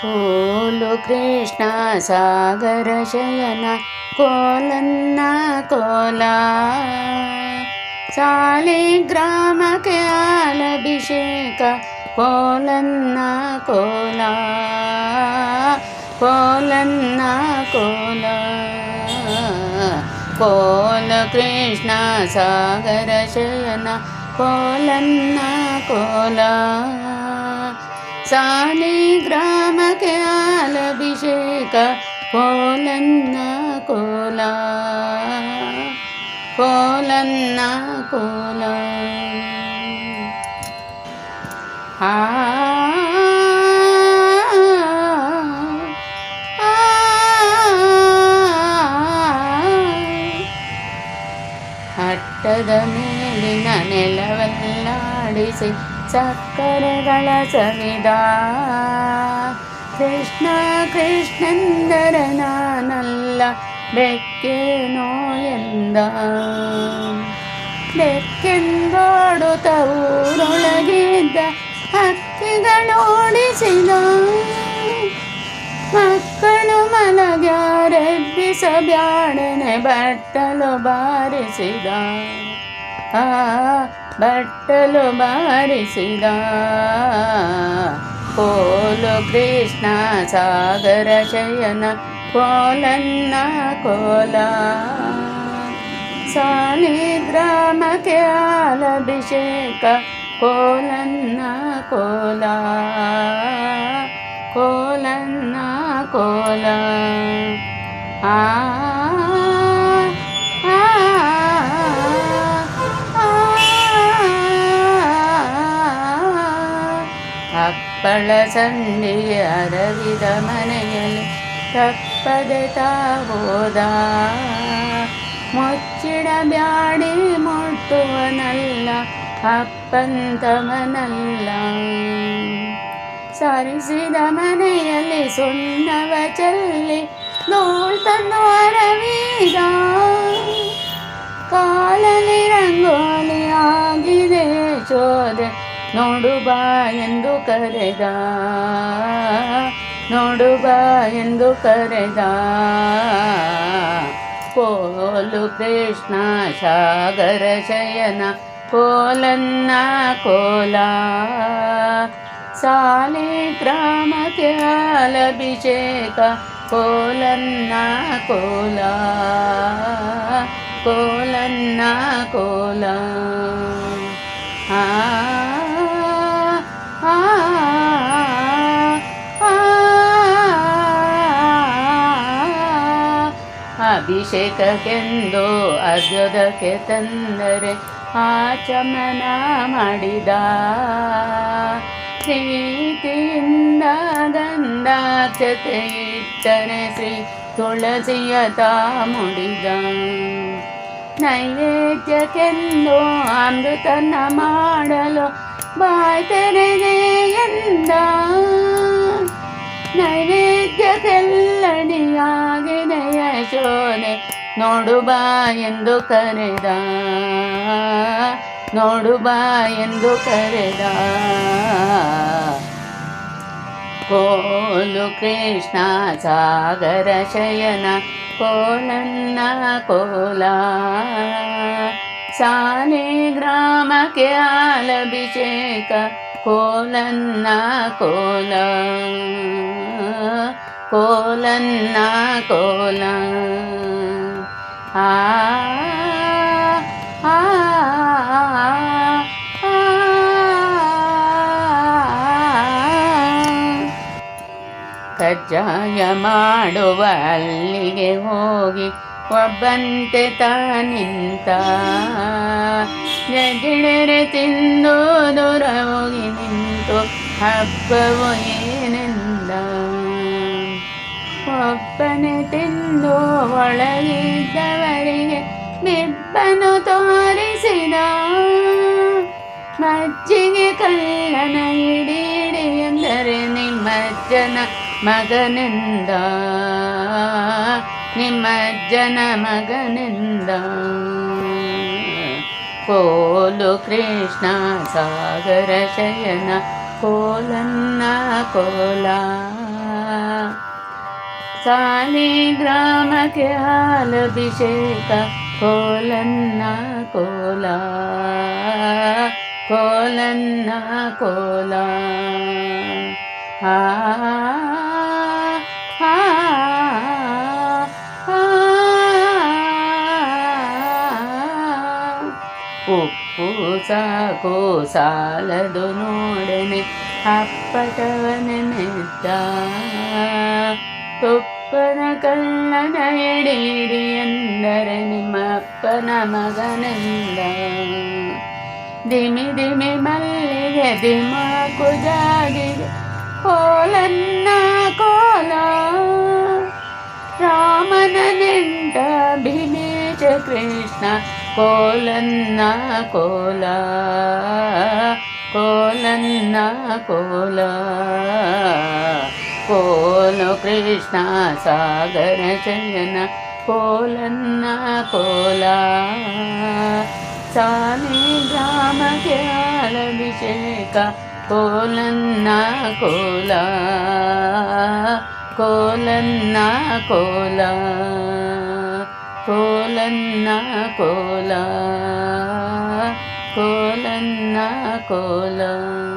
ಕೋಲು ಕೃಷ್ಣ ಸಾಗರ ಶಯನ ಕೋಲನ್ನ ಕೋಲ ಸಾಲಿಗ್ರಾಮಕ್ಕೆ ಹಾಲಭಿಷೇಕ ಕೋಲನ್ನ ಕೋಲ ಕೋಲನ್ನ ಕೋಲ ಕೋಲ ಕೃಷ್ಣ ಸಾಗರ ಶಯನ ಕೋಲನ್ನ ಕೋಲ ಸಾಲಿಗ್ರಾಮಕ್ಕೆ ಹಾಲಭಿಷೇಕ ಕೋಲನ್ನ ಕೋಲ ಕೋಲನ್ನ ಕೋಲ ಆ ಹಟ್ಟದ ಮೇಲಿನ ನೆಲವಲ್ಲಾಡಿಸಿ ಸಕ್ಕರೆಗಳ ಸವಿದ. ಕೃಷ್ಣ ಕೃಷ್ಣಂದರ ನಾನಲ್ಲ, ಬೆಕ್ಕೇನೋ ಎಂದ. ಬೆಕ್ಕೆಂದೋಡುತ್ತ ಊರೊಳಗಿದ್ದ ಹಕ್ಕಿಗಳೋಡಿಸಿದ ಮಕ್ಕಳು ಮಲಗ್ಯಾರೆಬ್ಬಿಸಬ್ಯಾಡನೆ ಬಟ್ಟಲು ಬಾರಿಸಿದ. ಆ బట్టలు బారిసిదా కోలు కృష్ణ సాగర చయన కోలన్న కోల. సాలిగ్రామకాలభిషేక కోలన్న కోల. కోలన్న కోలా. ಆ. ಅಪ್ಪಳ ಸಂಡಿಗೆ ಅರವಿದ ಮನೆಯಲ್ಲಿ ತಪ್ಪದೆ ತಾವೋದ ಮುಚ್ಚಿಡ ಬ್ಯಾಡಿ ಮುಟ್ಟುವನಲ್ಲ ಅಪ್ಪಂತವನಲ್ಲ ಸಾರಿಸಿದ ಮನೆಯಲ್ಲಿ ಸುಣ್ಣವ ಚೆಲ್ಲಿ ನೂಲ್ ತಂದು ಅರವಿದ ಕಾಲಲ್ಲಿ ರಂಗೋಲಿ ಆಗಿದೆ ಶೋಧೆ ನೋಡು ಬಾ ಎಂದು ಕರೆದ ನೋಡು ಬಾ ಎಂದು ಕರೆದ ಕೋಲು ಕೃಷ್ಣ ಸಾಗರ ಶಯನ ಕೋಲನ್ನ ಕೋಲ ಸಾಲಿಗ್ರಾಮಕ್ಕೆ ಹಾಲಭಿಷೇಕ ಕೋಲನ್ನ ಕೋಲ ಕೋಲನ್ನ ಕೋಲ ಅಭಿಷೇಕಕ್ಕೆಂದು ಅದ್ಯೋದಕ್ಕೆ ತಂದರೆ ಆಚಮನ ಮಾಡಿದ ಪ್ರೀತಿಯಿಂದ ಗಂಧಾಕ್ಷತೆ ಇಟ್ಟರೆ ಶ್ರೀ ತುಳಸಿಯ ತಾ ಮುಡಿದ ನೈವೇದ್ಯಕ್ಕೆಂದು ಅಮೃತನ ಮಾಡಲು ಬಾಯ್ ತೆರೆದೆ ಎಂದ ನೈವೇದ್ಯಕ್ಕೆಲ್ಲಡಿಯಾಗಿದೆ ಯಶೋದೆ ನೋಡು ಬಾ ಎಂದು ಕರೆದ. ನೋಡು ಬಾ ಎಂದು ಕರೆದ. ಕೋಲು ಕೃಷ್ಣ ಸಾಗರ ಶಯನ ಕೋಲನ್ನ ಕೋಲ. ಸಾಲಿಗ್ರಾಮಕ್ಕೆ ಹಾಲಭಿಷೇಕ ಕೋಲನ್ನ ಕೋಲ. ಕೋಲನ್ನ ಕೋಲ ಆ. ಕಜ್ಜಾಯ ಮಾಡುವ ಅಲ್ಲಿಗೆ ಹೋಗಿ ಒಬ್ಬಂತೆ ತಾನಿಂತ ಜಗಿಡರೆ ತಿಂದು ದೂರ ಹೋಗಿ ನಿಂತು ಹಬ್ಬವು ಒಬ್ಬನೇ ತಿಂದು ಒಳಗಿದ್ದವರಿಗೆ ಬಿಬ್ಬನು ತೋರಿಸಿದ. ಮಜ್ಜಿಗೆ ಕಳ್ಳನ ಹಿಡೀಡಿ ಎಂದರೆ ನಿಮ್ಮಜ್ಜನ ಮಗನೆಂದ. ನಿಮ್ಮಜ್ಜನ ಮಗನೆಂದ. ಕೋಲು ಕೃಷ್ಣ ಸಾಗರ ಶಯನ ಕೋಲನ್ನ ಕೋಲ. ಸಾಲಿ ಗ್ರಾಮಕ್ಕೆ ಹಾಲಭಿಷೇಕ ಕೋಲನ್ನ ಕೋಲ ಕೋಲನ್ನ ಕೋಲ ಆ ಆ, ಆ. ಉಪ್ಪು ಸಾಕು ಸಾಲದು ನೋಡನೆ ಅಪ್ಪಟವನೆ ಮೆದ್ದ ತುಪ್ಪನ ಕಳ್ಳನ ಎಡಿ ಇಡಿ ಎಂದರೆ ನಿಮ್ಮ ಅಪ್ಪನ ಮಗನೆಂದ ದಿಮಿ ದಿಮಿ ಮಲ್ಲಿಗೆ ದಿಮಾಕು ಜಾಗಿದೆ ಕೋಲನ್ನ ಕೋಲ ರಾಮನ ನೆಂಟ ಭೀಮೇಶ ಕೃಷ್ಣ ಕೋಲನ್ನ ಕೋಲ ಕೋಲನ್ನ ಕೋಲ కోను కృష్ణ సాగర శయన కోలన్న కోలా. సాని రామఖ్యాలభిషేక కోలన్న కోలా. కోలన్న కోలా. కోలన్న కోలా. కోలన్న కోలా.